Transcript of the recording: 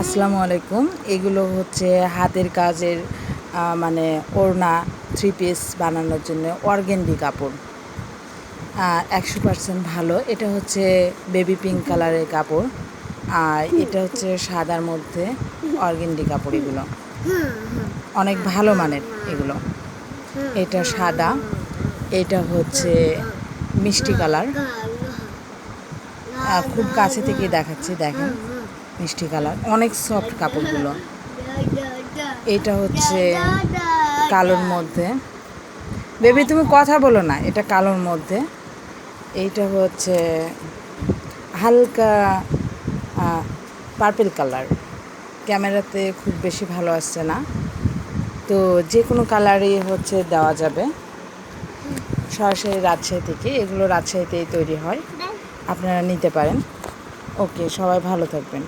আসসালামু আলাইকুম। এগুলো হচ্ছে হাতের কাজের মানে ওড়না থ্রি পিস বানানোর জন্য অর্গেন্ডি কাপড়। একশো পার্সেন্ট ভালো। এটা হচ্ছে বেবি পিঙ্ক কালারের কাপড়। আর এটা হচ্ছে সাদার মধ্যে অর্গেন্ডি কাপড় এগুলো। অনেক ভালো মানের এগুলো। এটা সাদা। এটা হচ্ছে মিষ্টি কালার খুব কাছে থেকে দেখাচ্ছি, দেখেন। মিষ্টি কালার, অনেক সফট কাপড়গুলো। এটা হচ্ছে কালোর মধ্যে। বেবি, তুমি কথা বলো না, এটা কালোর মধ্যে। এইটা হচ্ছে হালকা পার্পেল কালার ক্যামেরাতে খুব বেশি ভালো আসছে না। তো যে কোনো কালারই হচ্ছে দেওয়া যাবে। সরাসরি রাজশাহী থেকে, এগুলো রাজশাহীতেই তৈরি হয়। আপনারা নিতে পারেন। ওকে সবাই ভালো থাকবেন।